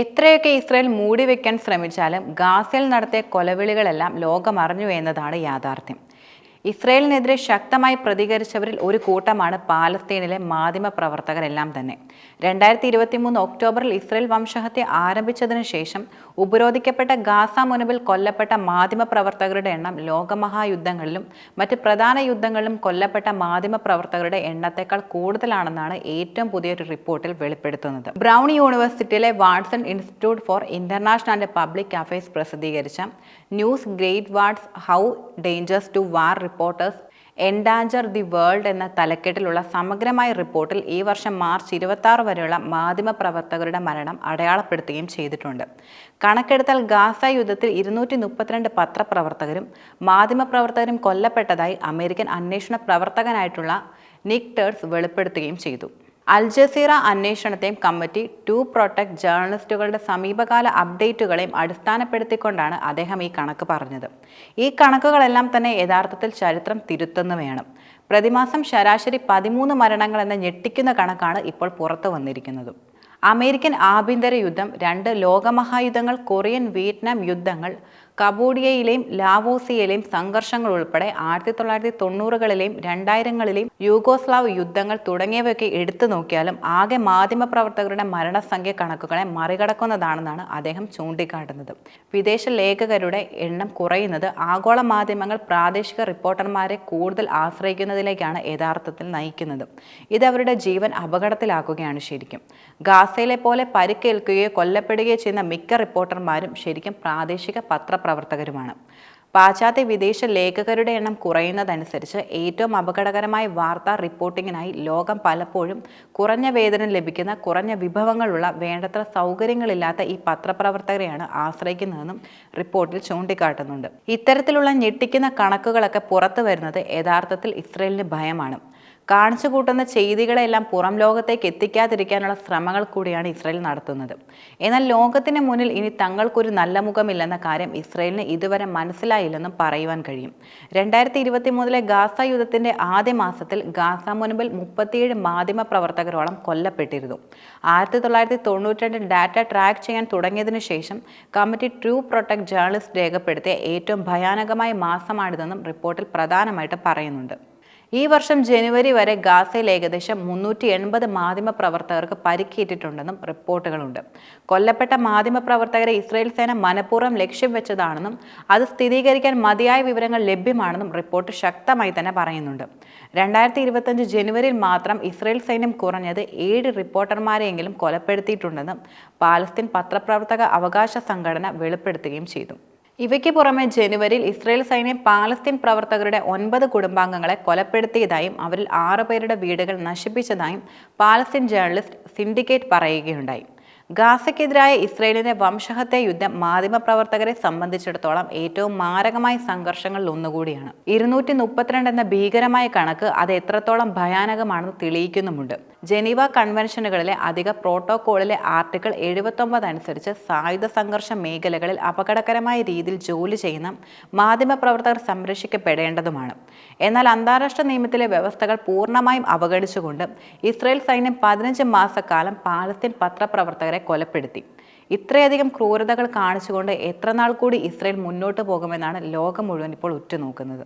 എത്രയൊക്കെ ഇസ്രയേൽ മൂടിവെക്കാൻ ശ്രമിച്ചാലും ഗാസയിൽ നടത്തിയ കൊലവിളികളെല്ലാം ലോകമറിഞ്ഞു എന്നതാണ് യാഥാർത്ഥ്യം. ഇസ്രയേലിനെതിരെ ശക്തമായി പ്രതികരിച്ചവരിൽ ഒരു കൂട്ടമാണ് പാലസ്തീനിലെ മാധ്യമ പ്രവർത്തകരെല്ലാം തന്നെ. രണ്ടായിരത്തി ഇരുപത്തി മൂന്ന് ഒക്ടോബറിൽ ഇസ്രയേൽ വംശഹത്യ ആരംഭിച്ചതിന് ശേഷം ഉപരോധിക്കപ്പെട്ട ഗാസ മുനമ്പിൽ കൊല്ലപ്പെട്ട മാധ്യമ പ്രവർത്തകരുടെ എണ്ണം ലോകമഹായുദ്ധങ്ങളിലും മറ്റ് പ്രധാന യുദ്ധങ്ങളിലും കൊല്ലപ്പെട്ട മാധ്യമ പ്രവർത്തകരുടെ എണ്ണത്തെക്കാൾ കൂടുതലാണെന്നാണ് ഏറ്റവും പുതിയൊരു റിപ്പോർട്ടിൽ വെളിപ്പെടുത്തുന്നത്. ബ്രൗൺ യൂണിവേഴ്സിറ്റിയിലെ Watson institute for international and public affairs പ്രസിദ്ധീകരിച്ച news graveyards how dangers to war reporters endanger the world എന്ന തലക്കെട്ടിലുള്ള സമഗ്രമായ റിപ്പോർട്ടിൽ ഈ വർഷം മാർച്ച് ഇരുപത്തി വരെയുള്ള മാധ്യമ പ്രവർത്തകരുടെ മരണം അടയാളപ്പെടുത്തുകയും ചെയ്തിട്ടുണ്ട്. കണക്കെടുത്താൽ ഗാസ യുദ്ധത്തിൽ ഇരുന്നൂറ്റി മുപ്പത്തിരണ്ട് പത്രപ്രവർത്തകരും മാധ്യമപ്രവർത്തകരും കൊല്ലപ്പെട്ടതായി അമേരിക്കൻ അന്വേഷണ പ്രവർത്തകനായിട്ടുള്ള നിക് ടേഴ്സ് വെളിപ്പെടുത്തുകയും ചെയ്തു. അൽ ജസീറ അന്വേഷണത്തെയും കമ്മിറ്റി ടു പ്രൊട്ടക്ട് ജേർണലിസ്റ്റുകളുടെ സമീപകാല അപ്ഡേറ്റുകളെയും അടിസ്ഥാനപ്പെടുത്തിക്കൊണ്ടാണ് അദ്ദേഹം ഈ കണക്ക് പറഞ്ഞത്. ഈ കണക്കുകളെല്ലാം തന്നെ യഥാർത്ഥത്തിൽ ചരിത്രം തിരുത്തുന്നവയാണ്. പ്രതിമാസം ശരാശരി പതിമൂന്ന് മരണങ്ങൾ എന്ന ഞെട്ടിക്കുന്ന കണക്കാണ് ഇപ്പോൾ പുറത്തു വന്നിരിക്കുന്നത്. അമേരിക്കൻ ആഭ്യന്തര യുദ്ധം രണ്ട് ലോകമഹായുദ്ധങ്ങൾ കൊറിയൻ വിയറ്റ്നാം യുദ്ധങ്ങൾ കബോഡിയയിലെയും ലാവോസിയയിലെയും സംഘർഷങ്ങൾ ഉൾപ്പെടെ ആയിരത്തി തൊള്ളായിരത്തി തൊണ്ണൂറുകളിലെയും രണ്ടായിരങ്ങളിലെയും യൂഗോസ്ലാവ് യുദ്ധങ്ങൾ തുടങ്ങിയവയൊക്കെ എടുത്തു നോക്കിയാലും ആകെ മാധ്യമപ്രവർത്തകരുടെ മരണസംഖ്യ കണക്കുകളെ മറികടക്കുന്നതാണെന്നാണ് അദ്ദേഹം ചൂണ്ടിക്കാട്ടുന്നത്. വിദേശ ലേഖകരുടെ എണ്ണം കുറയുന്നത് ആഗോള മാധ്യമങ്ങൾ പ്രാദേശിക റിപ്പോർട്ടർമാരെ കൂടുതൽ ആശ്രയിക്കുന്നതിലേക്കാണ് യഥാർത്ഥത്തിൽ നയിക്കുന്നത്. ഇത് അവരുടെ ജീവൻ അപകടത്തിലാക്കുകയാണ് ശരിക്കും. ഗാസയിലെ പോലെ പരിക്കേൽക്കുകയോ കൊല്ലപ്പെടുകയോ ചെയ്യുന്ന മിക്ക റിപ്പോർട്ടർമാരും ശരിക്കും പ്രാദേശിക പത്രപ്രവർത്തകരുമാണ് പാശ്ചാത്യ വിദേശ ലേഖകരുടെ എണ്ണം കുറയുന്നതനുസരിച്ച് ഏറ്റവും അപകടകരമായ വാർത്താ റിപ്പോർട്ടിങ്ങിനായി ലോകം പലപ്പോഴും കുറഞ്ഞ വേതനം ലഭിക്കുന്ന കുറഞ്ഞ വിഭവങ്ങളുള്ള വേണ്ടത്ര സൗകര്യങ്ങളില്ലാത്ത ഈ പത്രപ്രവർത്തകരെയാണ് ആശ്രയിക്കുന്നതെന്നും റിപ്പോർട്ടിൽ ചൂണ്ടിക്കാട്ടുന്നുണ്ട്. ഇത്തരത്തിലുള്ള ഞെട്ടിക്കുന്ന കണക്കുകളൊക്കെ പുറത്തു വരുന്നത് യഥാർത്ഥത്തിൽ ഇസ്രയേലിന് ഭയമാണ്. കാണിച്ചു കൂട്ടുന്ന ചെയ്തികളെല്ലാം പുറം ലോകത്തേക്ക് എത്തിക്കാതിരിക്കാനുള്ള ശ്രമങ്ങൾ കൂടിയാണ് ഇസ്രയേൽ നടത്തുന്നത്. എന്നാൽ ലോകത്തിന് മുന്നിൽ ഇനി തങ്ങൾക്കൊരു നല്ല മുഖമില്ലെന്ന കാര്യം ഇസ്രയേലിന് ഇതുവരെ മനസ്സിലായില്ലെന്നും പറയുവാൻ കഴിയും. രണ്ടായിരത്തി ഇരുപത്തി മൂന്നിലെ ഗാസ യുദ്ധത്തിന്റെ ആദ്യ മാസത്തിൽ ഗാസ മുൻപിൽ മുപ്പത്തിയേഴ് മാധ്യമ പ്രവർത്തകരോളം കൊല്ലപ്പെട്ടിരുന്നു. ആയിരത്തി തൊള്ളായിരത്തി തൊണ്ണൂറ്റി ഡാറ്റ ട്രാക്ക് ചെയ്യാൻ തുടങ്ങിയതിനു ശേഷം കമ്മിറ്റി ട്രൂ പ്രൊട്ടക്ട് ജേർണലിസ്റ്റ് രേഖപ്പെടുത്തിയ ഏറ്റവും ഭയാനകമായ മാസമാണിതെന്നും റിപ്പോർട്ടിൽ പ്രധാനമായിട്ട് പറയുന്നുണ്ട്. ഈ വർഷം ജനുവരി വരെ ഗാസയിൽ ഏകദേശം മുന്നൂറ്റി എൺപത് മാധ്യമ പ്രവർത്തകർക്ക് പരിക്കേറ്റിട്ടുണ്ടെന്നും റിപ്പോർട്ടുകളുണ്ട്. കൊല്ലപ്പെട്ട മാധ്യമ പ്രവർത്തകരെ ഇസ്രയേൽ സേന മനഃപൂർവം ലക്ഷ്യം വെച്ചതാണെന്നും അത് സ്ഥിരീകരിക്കാൻ മതിയായ വിവരങ്ങൾ ലഭ്യമാണെന്നും റിപ്പോർട്ട് ശക്തമായി തന്നെ പറയുന്നുണ്ട്. രണ്ടായിരത്തി ഇരുപത്തഞ്ച് ജനുവരിയിൽ മാത്രം ഇസ്രയേൽ സൈന്യം കുറഞ്ഞത് ഏഴ് റിപ്പോർട്ടർമാരെയെങ്കിലും കൊലപ്പെടുത്തിയിട്ടുണ്ടെന്നും പാലസ്തീൻ പത്രപ്രവർത്തക അവകാശ സംഘടന വെളിപ്പെടുത്തുകയും ചെയ്തു. ഇവയ്ക്ക് പുറമെ ജനുവരിയിൽ ഇസ്രയേൽ സൈന്യം പാലസ്തീൻ പ്രവർത്തകരുടെ ഒൻപത് കുടുംബാംഗങ്ങളെ കൊലപ്പെടുത്തിയതായും അവരിൽ ആറ് പേരുടെ വീടുകൾ നശിപ്പിച്ചതായും പാലസ്തീൻ ജേർണലിസ്റ്റ് സിൻഡിക്കേറ്റ് പറയുകയുണ്ടായി. ഗാസയ്ക്കെതിരായ ഇസ്രയേലിന്റെ വംശഹത്യ യുദ്ധം മാധ്യമപ്രവർത്തകരെ സംബന്ധിച്ചിടത്തോളം ഏറ്റവും മാരകമായ സംഘർഷങ്ങളിൽ ഒന്നുകൂടിയാണ്. ഇരുന്നൂറ്റി മുപ്പത്തിരണ്ട് എന്ന ഭീകരമായ കണക്ക് അത് എത്രത്തോളം ഭയാനകമാണെന്ന് തെളിയിക്കുന്നുമുണ്ട്. ജനീവ കൺവെൻഷനുകളിലെ അധിക പ്രോട്ടോകോളിലെ ആർട്ടിക്കിൾ എഴുപത്തൊമ്പത് അനുസരിച്ച് സായുധ സംഘർഷ മേഖലകളിൽ അപകടകരമായ രീതിയിൽ ജോലി ചെയ്യുന്ന മാധ്യമപ്രവർത്തകർ സംരക്ഷിക്കപ്പെടേണ്ടതുമാണ്. എന്നാൽ അന്താരാഷ്ട്ര നിയമത്തിലെ വ്യവസ്ഥകൾ പൂർണമായും അവഗണിച്ചുകൊണ്ട് ഇസ്രയേൽ സൈന്യം പതിനഞ്ച് മാസക്കാലം പാലസ്തീൻ പത്രപ്രവർത്തകരെ കൊലപ്പെടുത്തി. ഇത്രയധികം ക്രൂരതകൾ കാണിച്ചുകൊണ്ട് എത്രനാൾ കൂടി ഇസ്രയേൽ മുന്നോട്ട് പോകുമെന്നാണ് ലോകം മുഴുവൻ ഇപ്പോൾ ഉറ്റുനോക്കുന്നത്.